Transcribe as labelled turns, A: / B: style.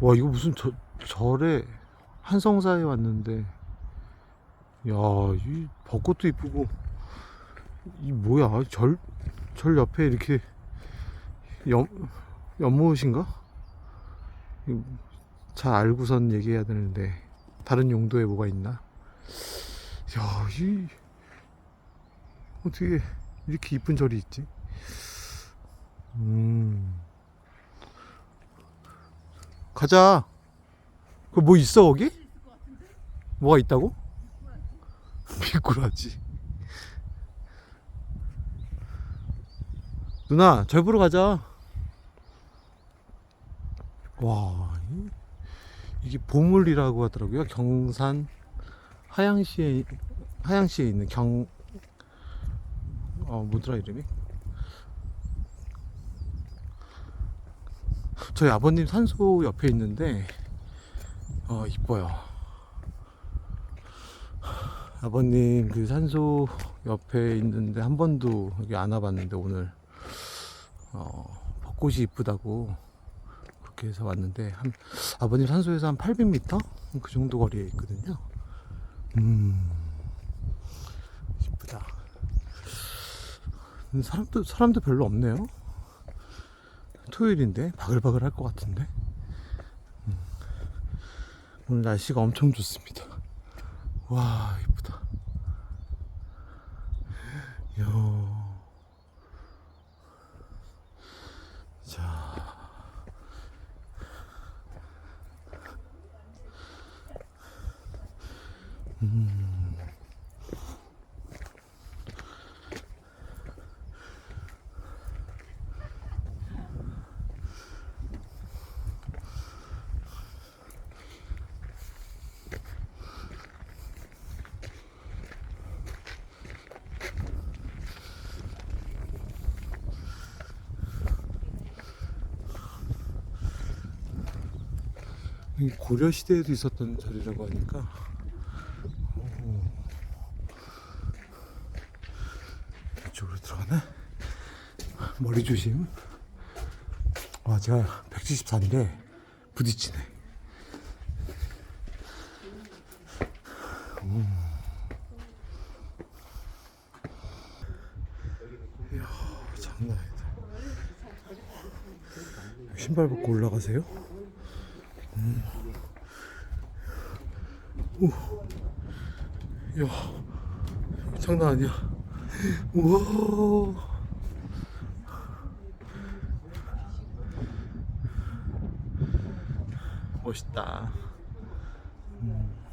A: 와 이거 무슨 저, 절에 한성사에 왔는데 야이 벚꽃도 이쁘고 이 뭐야 절, 절 옆에 이렇게 연, 연못인가? 잘 알고선 얘기해야 되는데 다른 용도에 뭐가 있나? 야이 어떻게 이렇게 이쁜 절이 있지? 음 가자. 그 뭐 있어 거기? 뭐가 있다고? 미꾸라지. 누나, 절 보러 가자. 와, 이- 이게 보물이라고 하더라고요. 경산 하양시에 하양시에 있는 경 어, 뭐더라 이름이? 저희 아버님 산소 옆에 있는데 어 이뻐요. 아버님 그 산소 옆에 있는데 한 번도 여기 안 와봤는데 오늘 어 벚꽃이 이쁘다고 그렇게 해서 왔는데 한 아버님 산소에서 한 800m 그 정도 거리에 있거든요. 음 이쁘다. 사람도 사람도 별로 없네요. 토요일인데 바글바글 할 것 같은데 음. 오늘 날씨가 엄청 좋습니다 와 이쁘다 야. 자 음. 고려 시대에도 있었던 절이라고 하니까 오. 이쪽으로 들어가네 머리 조심 와 제가 174인데 부딪히네 음. 이야 장난 아니다 신발 벗고 올라가세요? 야, 장난 아니야. 우와. 멋있다. 음.